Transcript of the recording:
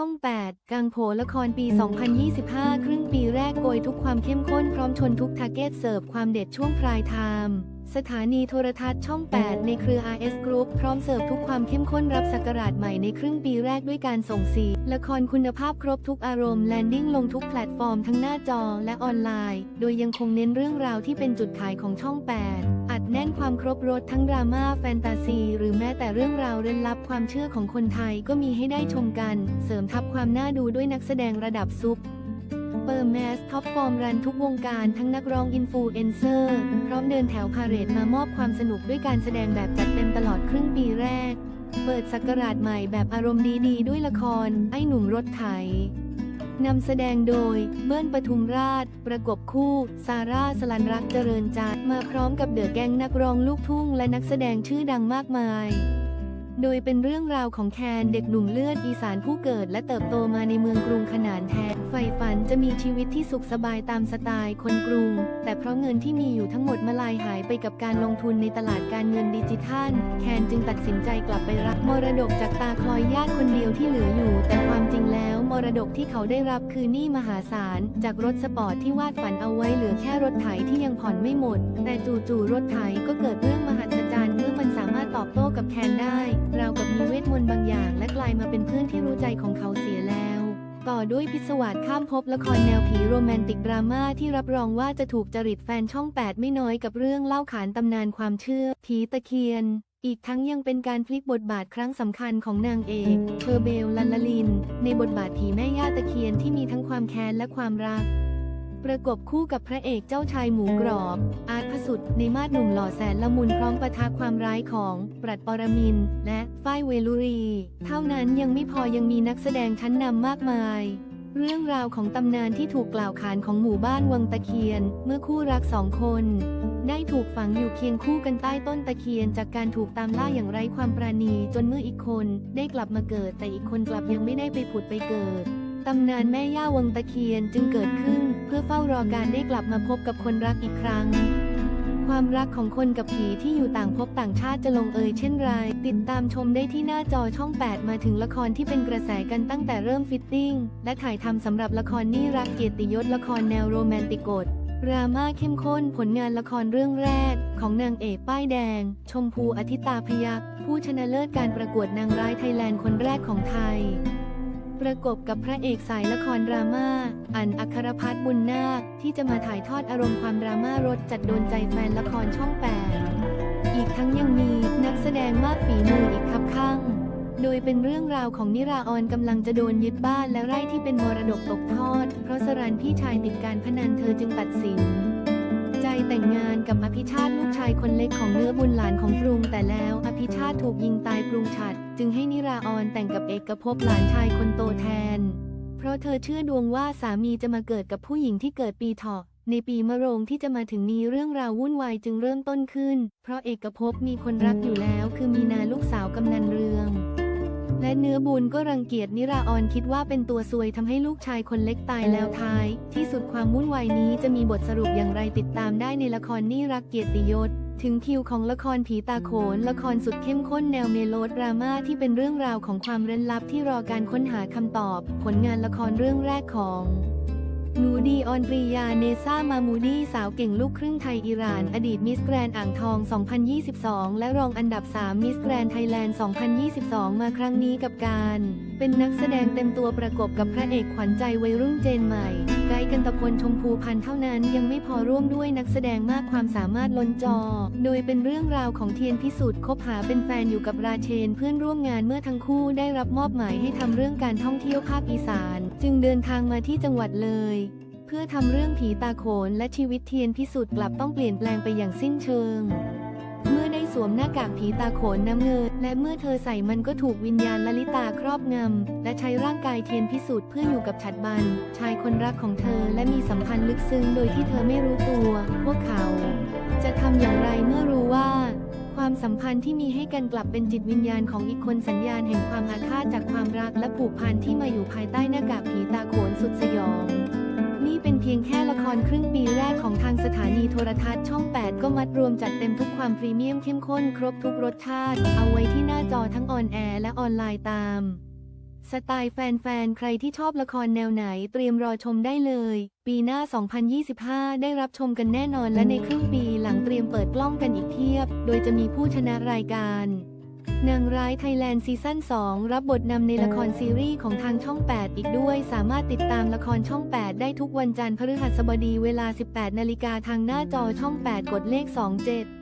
ช่อง 8 กังโผละครปี 2025 ครึ่งปีแรกโกยทุกความเข้มข้นพร้อมชนทุกทาร์เก็ตเสิร์ฟความเด็ดช่วงพรายไทม์สถานีโทรทัศน์ช่อง 8 ในเครือ RS Group พร้อมเสิร์ฟทุกความเข้มข้นรับสักราชใหม่ในครึ่งปีแรกด้วยการส่งสีละครคุณภาพครบทุกอารมณ์แลนดิ้งลงทุกแพลตฟอร์มทั้งหน้าจอและออนไลน์ โดยยังคงเน้นเรื่องราวที่เป็นจุดขายของช่อง8อัด แน่นความครบรถทั้งดราม่าแฟนตาซี หรือแม้แต่เรื่องราวเร้นลับความเชื่อของคนไทยก็มีให้ได้ชมกัน เสริมทับความน่าดูด้วยนักแสดงระดับซุปเปอร์แมสท็อปฟอร์มรันทุกวงการทั้งนักร้องอินฟลูเอนเซอร์ พร้อมเดินแถวพาเรดมามอบความสนุกด้วยการแสดงแบบจัดเต็มตลอดครึ่งปีแรก เปิดสักราชใหม่แบบอารมณ์ดีๆด้วยละคร ไอ้หนุ่มรถไถ นำแสดงโดย เบิ้ลปทุมราช ประกบคู่ ซาร่าสลันรักเจริญจัดมาพร้อมกับเดอะแก๊งนักร้องลูกทุ่งและนักแสดงชื่อดังมากมาย โดยเป็นเรื่องราวของแคนเด็กหนุ่มเลือดอีสานผู้เกิดและเติบโตมาในเมืองกรุงขนานแทนใฝ่ฝันจะมีชีวิตที่สุขสบายตามสไตล์คนกรุง แต่เพราะเงินที่มีอยู่ทั้งหมดมาลายหายไปกับการลงทุนในตลาดการเงินดิจิทัล แคนจึงตัดสินใจกลับไปรับมรดกจากตาคลอยญาติคนเดียวที่เหลืออยู่ แต่ความจริงแล้วมรดกที่เขาได้รับคือหนี้มหาศาล จากรถสปอร์ตที่วาดฝันเอาไว้เหลือแค่รถไถที่ยังผ่อนไม่หมด แต่จู่ๆรถไถก็เกิดเรื่องมหัศจรรย์ เมื่อมันสามารถตอบโต้กับแคนได้ ราวกับมีเวทมนต์บางอย่างและกลายมาเป็นเพื่อนที่รู้ใจของเขาเสียแล้ว ต่อด้วยพิศวาสข้ามภพละครแนวผีโรแมนติกดราม่าที่รับรองว่าจะถูกจริตแฟนช่อง 8 ไม่น้อยกับเรื่องเล่าขานตำนานความเชื่อ ผีตะเคียนอีกทั้งยังเป็นการพลิกบทบาทครั้งสำคัญของนางเอกเชอร์เบลลันลลิน ในบทบาทผีแม่ย่าตะเคียนที่มีทั้งความแค้นและความรัก ประกบคู่กับพระเอกเจ้าชายหมูกรอบ อาร์ตพสุดในมาดหนุ่มหล่อแสนละมุนพร้อมปะทะความร้ายของปรัดปรมิน และฝ้ายเวลุรี เท่านั้นยังไม่พอยังมีนักแสดงชั้นนำมากมาย เรื่องราวของตำนานที่ถูกกล่าวขานของหมู่บ้านวังตะเคียน เมื่อคู่รักสองคน ได้ถูกฝังอยู่เคียงคู่กันใต้ต้นตะเคียน จากการถูกตามล่าอย่างไร้ความปราณี จนเมื่ออีกคนได้กลับมาเกิด แต่อีกคนกลับยังไม่ได้ไปผุดไปเกิด ตำนานแม่ย่าวังตะเคียนจึงเกิดขึ้น เพื่อเฝ้ารอการได้กลับมาพบกับคนรักอีกครั้ง ความรักของคนกับผีที่อยู่ต่างภพต่างชาติจะลงเอยเช่นไร ติดตามชมได้ที่หน้าจอช่อง 8 มาถึงละครที่เป็นกระแสกันตั้งแต่เริ่มฟิตติ้ง และถ่ายทำสำหรับละครนี่รักเกียรติยศละครแนวโรแมนติกดดราม่าเข้มข้นผลงานละครเรื่องแรก ของนางเอกป้ายแดง ชมพูอธิตาพยักผู้ชนะเลิศการประกวดนางร้ายไทยแลนด์คนแรกของไทย ประกบกับพระเอกสายละครดราม่า อันอัครพัฒน์บุญนาค ที่จะมาถ่ายทอดอารมณ์ความดราม่ารสจัดโดนใจแฟนละครช่อง8อีกทั้งยังมีนักแสดงมากฝีมืออีกคับข้าง โดยเป็นเรื่องราวของนิราออนกำลังจะโดนยึดบ้านและไร่ที่เป็นมรดกตกทอด เพราะสรันพี่ชายติดการพนันเธอจึงตัดสิน ใจแต่งงานกับอภิชาติลูกชายคนเล็กของเนื้อบุญหลานของปรุง แต่แล้วอภิชาติถูกยิงตายปรุงฉัด จึงให้นิราออนแต่งกับเอกภพหลานชายคนโตแทน เพราะเธอเชื่อดวงว่าสามีจะมาเกิดกับผู้หญิงที่เกิดปีเถาะในปีมะโรงที่จะมาถึงนี้เรื่องราววุ่นวายจึงเริ่มต้นขึ้น เพราะเอกภพมีคนรักอยู่แล้ว คือมีนาลูกสาวกำนันเรือง และเนื้อบุญก็รังเกียจนิราออนคิดว่าเป็นตัวซวยทำให้ลูกชายคนเล็กตายแล้วท้าย ที่สุดความวุ่นวายนี้จะมีบทสรุปอย่างไรติดตามได้ในละครนี่รักเกียรติยศถึงคิวของละครผีตาโขน ละครสุดเข้มข้นแนวเมโลดราม่าที่เป็นเรื่องราวของความเร้นลับที่รอการค้นหาคำตอบ ผลงานละครเรื่องแรกของ หนูดีออนปรียาเนซ่ามามูดีสาวเก่งลูกครึ่งไทยอิหร่าน อดีตมิสแกรนอ่างทอง 2022 และรองอันดับ 3 มิสแกรนไทยแลนด์ 2022 มาครั้งนี้กับการ เป็นนักแสดงเต็มตัวประกบกับพระเอกขวัญใจวัยรุ่นเจนใหม่ กันตะพลชมพูพันเท่านั้นยังไม่พอร่วมด้วยนักแสดงมากความสามารถล้นจอ โดยเป็นเรื่องราวของเทียนพิสุทธิ์คบหาเป็นแฟนอยู่กับราเชนเพื่อนร่วมงานเมื่อทั้งคู่ได้รับมอบหมายให้ทำเรื่องการท่องเที่ยวภาคอีสาน จึงเดินทางมาที่จังหวัดเลย เพื่อทำเรื่องผีตาโขนและชีวิตเทียนพิสุทธิ์กลับต้องเปลี่ยนแปลงไปอย่างสิ้นเชิง สวมหน้ากากผีตาโขนน้ำเงิน และเมื่อเธอใส่มันก็ถูกวิญญาณลลิตาครอบงำ และใช้ร่างกายเทียนพิสุทธิ์เพื่ออยู่กับฉัดบัน ชายคนรักของเธอและมีสัมพันธ์ลึกซึ้งโดยที่เธอไม่รู้ตัว พวกเขา จะทำอย่างไรเมื่อรู้ว่าความสัมพันธ์ที่มีให้กันกลับเป็นจิตวิญญาณของอีกคนสัญญาณแห่งความอาฆาตจากความรักและผูกพันที่มาอยู่ภายใต้หน้ากากผีตาโขนสุดสยอง นี่เป็นเพียงแค่ละครครึ่งปีแรกของทางสถานีโทรทัศน์ช่อง 8 ก็มัดรวมจัดเต็มทุกความพรีเมียมเข้มข้นครบทุกรสชาติ เอาไว้ที่หน้าจอทั้งออนแอร์และออนไลน์ตาม สไตล์แฟนๆ ใครที่ชอบละครแนวไหนเตรียมรอชมได้เลย ปีหน้า 2025 ได้รับชมกันแน่นอนและในครึ่งปีหลังเตรียมเปิดกล้องกันอีกเทียบ โดยจะมีผู้ชนะรายการ นางร้ายไทยแลนด์ซีซั่น 2 รับบทนำในละครซีรีส์ของทางช่อง 8 อีกด้วย สามารถติดตามละครช่อง 8 ได้ทุกวันจันทร์พฤหัสบดีเวลา 18 นาฬิกาทางหน้าจอช่อง 8 กดเลข 27